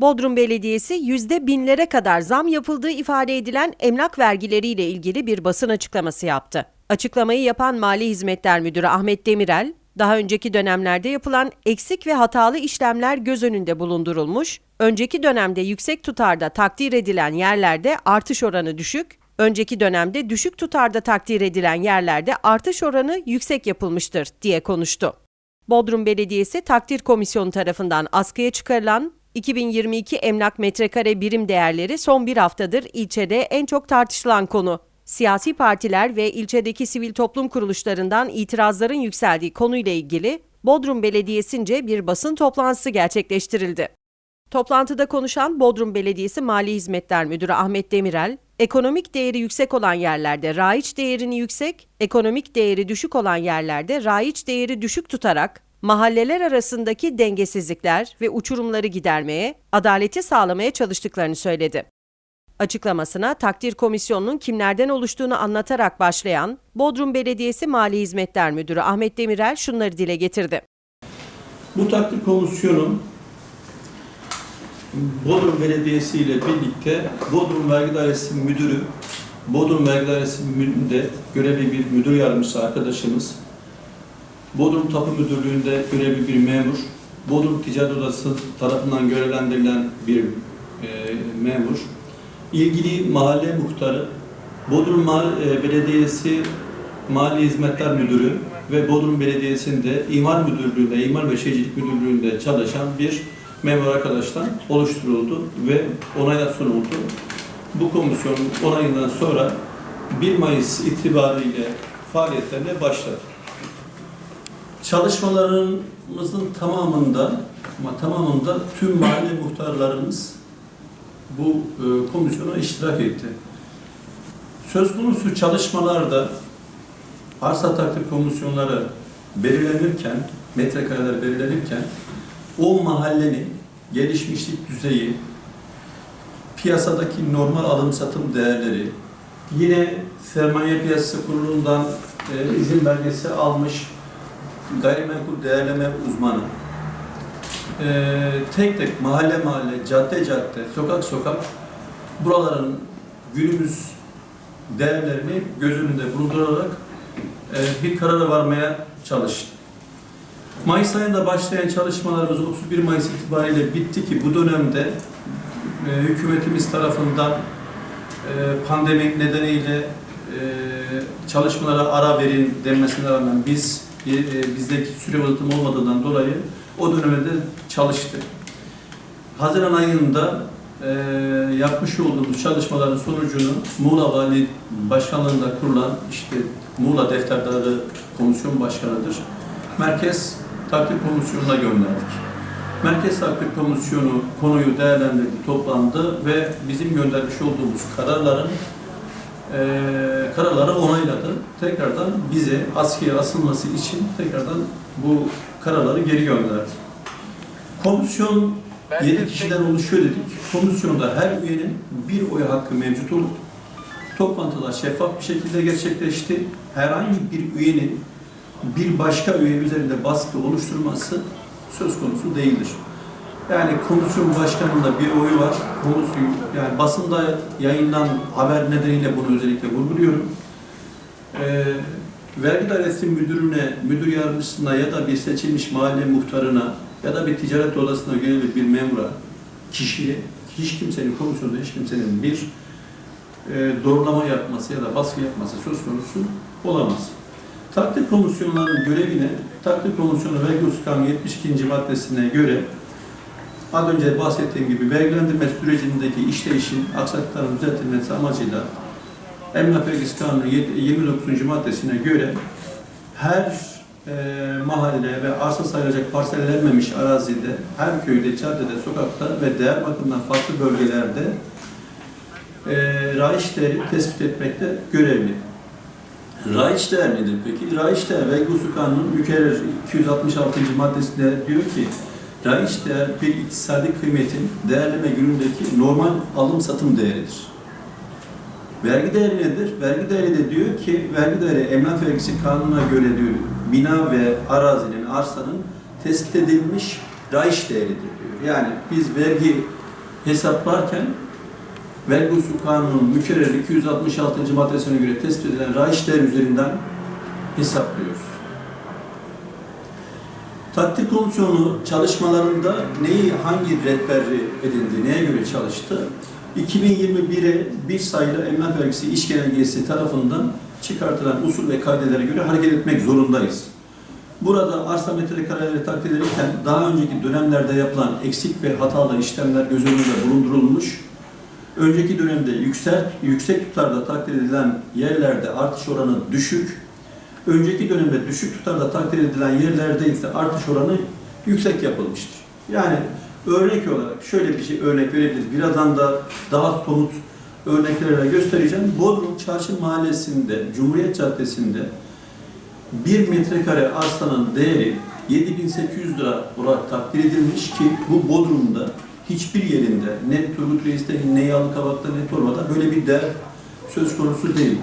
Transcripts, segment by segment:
Bodrum Belediyesi yüzde binlere kadar zam yapıldığı ifade edilen emlak vergileriyle ilgili bir basın açıklaması yaptı. Açıklamayı yapan Mali Hizmetler Müdürü Ahmet Demirel, daha önceki dönemlerde yapılan eksik ve hatalı işlemler göz önünde bulundurulmuş, önceki dönemde yüksek tutarda takdir edilen yerlerde artış oranı düşük, önceki dönemde düşük tutarda takdir edilen yerlerde artış oranı yüksek yapılmıştır diye konuştu. Bodrum Belediyesi Takdir Komisyonu tarafından askıya çıkarılan 2022 emlak metrekare birim değerleri son bir haftadır ilçede en çok tartışılan konu. Siyasi partiler ve ilçedeki sivil toplum kuruluşlarından itirazların yükseldiği konuyla ilgili Bodrum Belediyesi'nce bir basın toplantısı gerçekleştirildi. Toplantıda konuşan Bodrum Belediyesi Mali Hizmetler Müdürü Ahmet Demirel, ekonomik değeri yüksek olan yerlerde raiç değerini yüksek, ekonomik değeri düşük olan yerlerde raiç değeri düşük tutarak mahalleler arasındaki dengesizlikler ve uçurumları gidermeye, adaleti sağlamaya çalıştıklarını söyledi. Açıklamasına takdir komisyonunun kimlerden oluştuğunu anlatarak başlayan Bodrum Belediyesi Mali Hizmetler Müdürü Ahmet Demirel şunları dile getirdi. Bu takdir komisyonu Bodrum Belediyesi ile birlikte Bodrum Vergi Dairesi Müdürü, Bodrum Vergi Dairesi Müdürü'nde görevli bir müdür yardımcısı arkadaşımız, Bodrum Tapu Müdürlüğü'nde görevli bir memur, Bodrum Ticaret Odası tarafından görevlendirilen bir e, memur, ilgili mahalle muhtarı, Bodrum Mahalle, e, Belediyesi Mali Hizmetler Müdürü ve Bodrum Belediyesi'nde İmar Müdürlüğü'nde, İmar ve Şehircilik Müdürlüğü'nde çalışan bir memur arkadaştan oluşturuldu ve onayla sunuldu. Bu komisyonun onayından sonra 1 Mayıs itibariyle faaliyetlerine başladı. Çalışmalarımızın tamamında ama tamamında tüm mahalle muhtarlarımız bu e, komisyona iştirak etti. Söz konusu çalışmalarda arsa takdir komisyonları belirlenirken, metrekareler belirlenirken o mahallenin gelişmişlik düzeyi, piyasadaki normal alım satım değerleri, yine sermaye piyasası kurulundan e, izin belgesi almış gayrimenkul değerleme uzmanı, e, tek tek mahalle mahalle, cadde cadde, sokak sokak buraların günümüz değerlerini göz önünde bulundurarak e, bir karara varmaya çalıştı. Mayıs ayında başlayan çalışmalarımız 31 Mayıs itibariyle bitti ki bu dönemde e, hükümetimiz tarafından e, pandemi nedeniyle e, çalışmalara ara verin denmesine rağmen biz bizdeki süre uzatım olmadığından dolayı o dönemde çalıştık. Haziran ayında e, yapmış olduğumuz çalışmaların sonucunu Muğla Vali Başkanlığı'nda kurulan işte Muğla Defterdarı Komisyon Başkanı'dır. Merkez Takdir Komisyonu'na gönderdik. Merkez Takdir Komisyonu konuyu değerlendirdi, toplandı ve bizim göndermiş olduğumuz kararların e, kararları onayladı. Tekrardan bize askıya asılması için tekrardan bu kararları geri gönderdi. Komisyon 7 kişiden oluşuyor dedik. Komisyonda her üyenin bir oy hakkı mevcut olup toplantılar şeffaf bir şekilde gerçekleşti. Herhangi bir üyenin bir başka üye üzerinde baskı oluşturması söz konusu değildir. Yani komisyon başkanının da bir oyu var. Konusu, yani basında yayınlanan haber nedeniyle bunu özellikle vurguluyorum. Ee, vergi dairesi müdürüne, müdür yardımcısına ya da bir seçilmiş mahalle muhtarına ya da bir ticaret odasına görevli bir memura, kişiye, hiç kimsenin komisyonda hiç kimsenin bir e, zorlama yapması ya da baskı yapması söz konusu olamaz. Takdir komisyonlarının görevine, takdir komisyonu vergi kanunu 72. maddesine göre az önce bahsettiğim gibi vergilendirme sürecindeki işleyişin aksaklıkların düzeltilmesi amacıyla Emlak Vergisi Kanunu 29. maddesine göre her e, mahalle ve arsa sayılacak parsellenmemiş arazide, her köyde, caddede, sokakta ve değer bakımından farklı bölgelerde e, raiç değeri tespit etmekte görevli. Raiç değer nedir peki? Raiç değer vergi kanunun mükerrer 266. maddesinde diyor ki raiç değer bir iktisadi kıymetin değerleme günündeki normal alım satım değeridir. Vergi değeri nedir? Vergi değeri de diyor ki vergi değeri emlak vergisi kanununa göre diyor bina ve arazinin, arsanın tespit edilmiş raiç değeridir diyor. Yani biz vergi hesaplarken vergi usul kanunun mükerrer 266. maddesine göre tespit edilen raiç değer üzerinden hesaplıyoruz. Takdir komisyonu çalışmalarında neyi, hangi rehberli edindi, neye göre çalıştı? 2021'e bir sayılı emlak vergisi iş genelgesi tarafından çıkartılan usul ve kaidelere göre hareket etmek zorundayız. Burada arsa metrekareleri takdir edilirken daha önceki dönemlerde yapılan eksik ve hatalı işlemler göz önünde bulundurulmuş. Önceki dönemde yüksek, yüksek tutarda takdir edilen yerlerde artış oranı düşük, önceki dönemde düşük tutarda takdir edilen yerlerde ise artış oranı yüksek yapılmıştır. Yani örnek olarak şöyle bir şey örnek verebiliriz. Birazdan da daha somut örneklerle göstereceğim. Bodrum Çarşı Mahallesi'nde, Cumhuriyet Caddesi'nde bir metrekare arsanın değeri 7800 lira olarak takdir edilmiş ki bu Bodrum'da hiçbir yerinde ne Turgut Reis'te ne Yalıkavak'ta ne Torva'da böyle bir değer söz konusu değil.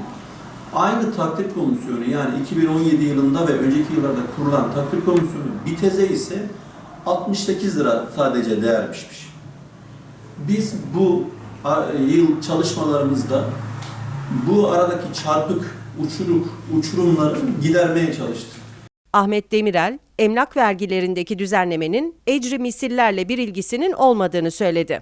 Aynı takdir komisyonu yani 2017 yılında ve önceki yıllarda kurulan takdir komisyonu Biteze ise 68 lira sadece değer biçmiş. Biz bu yıl çalışmalarımızda bu aradaki çarpık uçuruk uçurumları gidermeye çalıştık. Ahmet Demirel, emlak vergilerindeki düzenlemenin ecri misillerle bir ilgisinin olmadığını söyledi.